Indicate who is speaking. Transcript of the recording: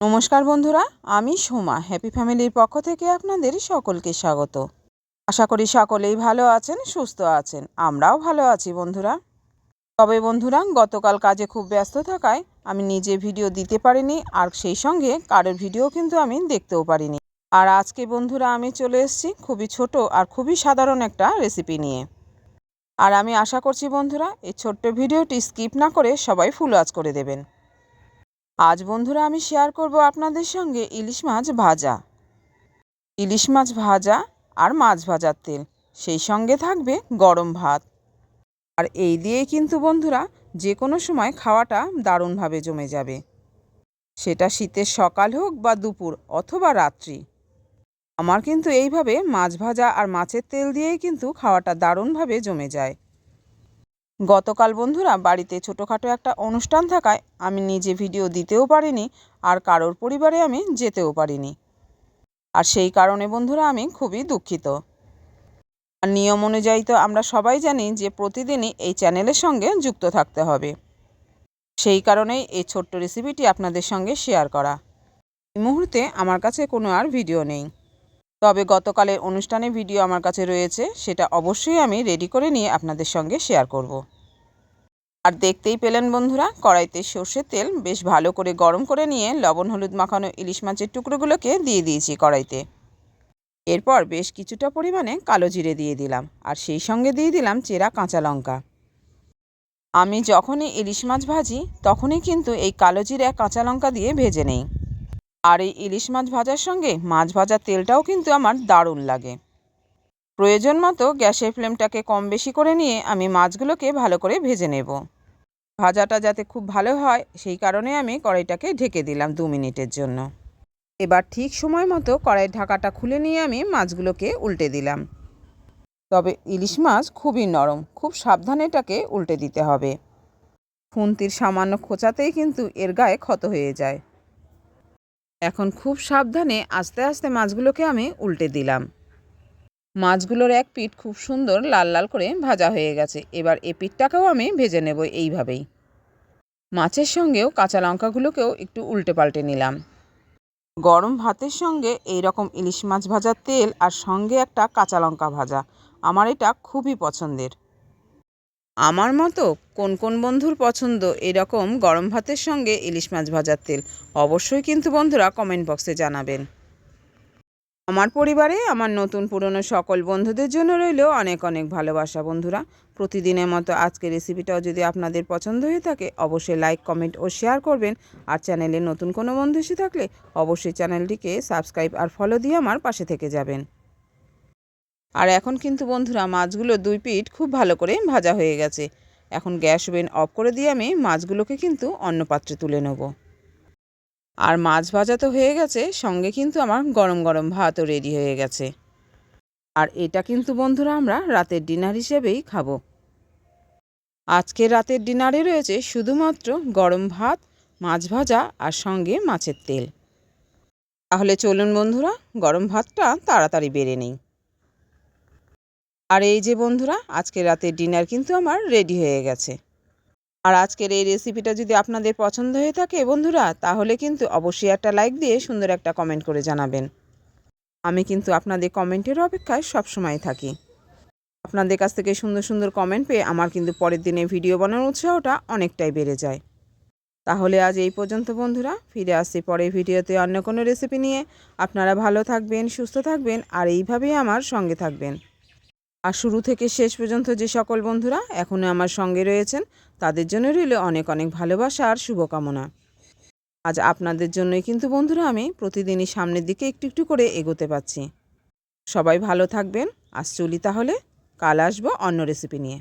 Speaker 1: নমস্কার বন্ধুরা, আমি সোমা। হ্যাপি ফ্যামিলির পক্ষ থেকে আপনাদের সকলকে স্বাগত। আশা করি সকলেই ভালো আছেন, সুস্থ আছেন। আমরাও ভালো আছি বন্ধুরা। তবে বন্ধুরা, গতকাল কাজে খুব ব্যস্ত থাকায় আমি নিজে ভিডিও দিতে পারিনি, আর সেই সঙ্গে কারোর ভিডিও কিন্তু আমি দেখতেও পারিনি। আর আজকে বন্ধুরা, আমি চলে এসেছি খুবই ছোট আর খুবই সাধারণ একটা রেসিপি নিয়ে। আর আমি আশা করছি বন্ধুরা, এই ছোট্ট ভিডিওটি স্কিপ না করে সবাই ফুল আজ করে দেবেন। আজ বন্ধুরা আমি শেয়ার করব আপনাদের সঙ্গে ইলিশ মাছ ভাজা। ইলিশ মাছ ভাজা আর মাছ ভাজার তেল, সেই সঙ্গে থাকবে গরম ভাত। আর এই দিয়ে কিন্তু বন্ধুরা যে কোনো সময় খাওয়াটা দারুণভাবে জমে যাবে। সেটা শীতের সকাল হোক বা দুপুর অথবা রাত্রি। আমার কিন্তু এইভাবে মাছ ভাজা আর মাছের তেল দিয়েই কিন্তু খাওয়াটা দারুণভাবে জমে যায়। গতকাল বন্ধুরা বাড়িতে ছোটোখাটো একটা অনুষ্ঠান থাকায় আমি নিজে ভিডিও দিতেও পারিনি আর কারোর পরিবারে আমি যেতেও পারিনি। আর সেই কারণে বন্ধুরা আমি খুবই দুঃখিত। আর নিয়ম অনুযায়ী তো আমরা সবাই জানি যে প্রতিদিনই এই চ্যানেলের সঙ্গে যুক্ত থাকতে হবে। সেই কারণেই এই ছোট্ট রেসিপিটি আপনাদের সঙ্গে শেয়ার করা। এই মুহূর্তে আমার কাছে কোনো আর ভিডিও নেই। তবে গতকালের অনুষ্ঠানে ভিডিও আমার কাছে রয়েছে, সেটা অবশ্যই আমি রেডি করে নিয়ে আপনাদের সঙ্গে শেয়ার করব। আর দেখতেই পেলেন বন্ধুরা, কড়াইতে সর্ষের তেল বেশ ভালো করে গরম করে নিয়ে লবণ, হলুদ মাখানো ইলিশ মাছের টুকরোগুলোকে দিয়ে দিয়েছি কড়াইতে। এরপর বেশ কিছুটা পরিমাণে কালো জিরে দিয়ে দিলাম, আর সেই সঙ্গে দিয়ে দিলাম চেরা কাঁচা লঙ্কা। আমি যখনই ইলিশ মাছ ভাজি, তখনই কিন্তু এই কালো জিরে, কাঁচা লঙ্কা দিয়ে ভেজে নেই। আর এই ইলিশ মাছ ভাজার সঙ্গে মাছ ভাজার তেলটাও কিন্তু আমার দারুণ লাগে। প্রয়োজন মতো গ্যাসের ফ্লেমটাকে কম বেশি করে নিয়ে আমি মাছগুলোকে ভালো করে ভেজে নেব। ভাজাটা যাতে খুব ভালো হয়, সেই কারণে আমি কড়াইটাকে ঢেকে দিলাম দু মিনিটের জন্য। এবার ঠিক সময় মতো কড়াইয়ের ঢাকাটা খুলে নিয়ে আমি মাছগুলোকে উল্টে দিলাম। তবে ইলিশ মাছ খুবই নরম, খুব সাবধানে এটাকে উল্টে দিতে হবে। খুন্তির সামান্য খোঁচাতেই কিন্তু এর গায়ে ক্ষত হয়ে যায়। এখন খুব সাবধানে আস্তে আস্তে মাছগুলোকে আমি উল্টে দিলাম। মাছগুলোর এক পিঠ খুব সুন্দর লাল লাল করে ভাজা হয়ে গেছে। এবার এ পিঠটাকেও আমি ভেজে নেব এইভাবেই। মাছের সঙ্গেও কাঁচা লঙ্কাগুলোকেও একটু উল্টে পাল্টে নিলাম। গরম ভাতের সঙ্গে এই রকম ইলিশ মাছ ভাজার তেল আর সঙ্গে একটা কাঁচা লঙ্কা ভাজা। আমার এটা খুবই পছন্দের। আমার মতো কোন কোন বন্ধুর পছন্দ এরকম গরম ভাতের সঙ্গে ইলিশ মাছ ভাজার তেল? অবশ্যই কিন্তু বন্ধুরা কমেন্ট বক্সে জানাবেন। আমার পরিবারে আমার নতুন পুরনো সকল বন্ধুদের জন্য রইল অনেক অনেক ভালোবাসা বন্ধুরা। প্রতিদিনের মতো আজকের রেসিপিটাও যদি আপনাদের পছন্দ হয়ে থাকে, অবশ্যই লাইক কমেন্ট ও শেয়ার করবেন। আর চ্যানেলে নতুন কোনো বন্ধু এসে থাকলে অবশ্যই চ্যানেলটিকে সাবস্ক্রাইব আর ফলো দিয়ে আমার পাশে থেকে যাবেন। আর এখন কিন্তু বন্ধুরা মাছগুলো দুই পিঠ খুব ভালো করে ভাজা হয়ে গেছে। এখন গ্যাস ওভেন অফ করে দিয়ে আমি মাছগুলোকে কিন্তু অন্য পাত্রে তুলে নেব। আর মাছ ভাজা তো হয়ে গেছে, সঙ্গে কিন্তু আমার গরম গরম ভাতও রেডি হয়ে গেছে। আর এটা কিন্তু বন্ধুরা আমরা রাতের ডিনার হিসেবেই খাব। আজকে রাতের ডিনারে রয়েছে শুধুমাত্র গরম ভাত, মাছ ভাজা আর সঙ্গে মাছের তেল। তাহলে চলুন বন্ধুরা, গরম ভাতটা তাড়াতাড়ি বেড়ে নেই। আর এই যে বন্ধুরা, আজকে রাতের ডিনার কিন্তু আমার রেডি হয়ে গেছে। আর আজকের এই রেসিপিটা যদি আপনাদের পছন্দ হয়ে থাকে বন্ধুরা, তাহলে কিন্তু অবশ্যই একটা লাইক দিয়ে সুন্দর একটা কমেন্ট করে জানাবেন। আমি কিন্তু আপনাদের কমেন্টের অপেক্ষায় সবসময় থাকি। আপনাদের কাছ থেকে সুন্দর সুন্দর কমেন্ট পেয়ে আমার কিন্তু পরের দিনে ভিডিও বানানোর উৎসাহটা অনেকটাই বেড়ে যায়। তাহলে আজ এই পর্যন্ত বন্ধুরা, ফিরে আসছি পরের ভিডিওতে অন্য কোনো রেসিপি নিয়ে। আপনারা ভালো থাকবেন, সুস্থ থাকবেন, আর এইভাবেই আমার সঙ্গে থাকবেন। আর শুরু থেকে শেষ পর্যন্ত যে সকল বন্ধুরা এখনও আমার সঙ্গে রয়েছেন, তাদের জন্য রইল অনেক অনেক ভালোবাসা আর শুভকামনা। আজ আপনাদের জন্যই কিন্তু বন্ধুরা আমি প্রতিদিনই সামনের দিকে একটু একটু করে এগোতে পাচ্ছি সবাই ভালো থাকবেন। আজ চলি তাহলে। কাল আসব অন্য রেসিপি নিয়ে।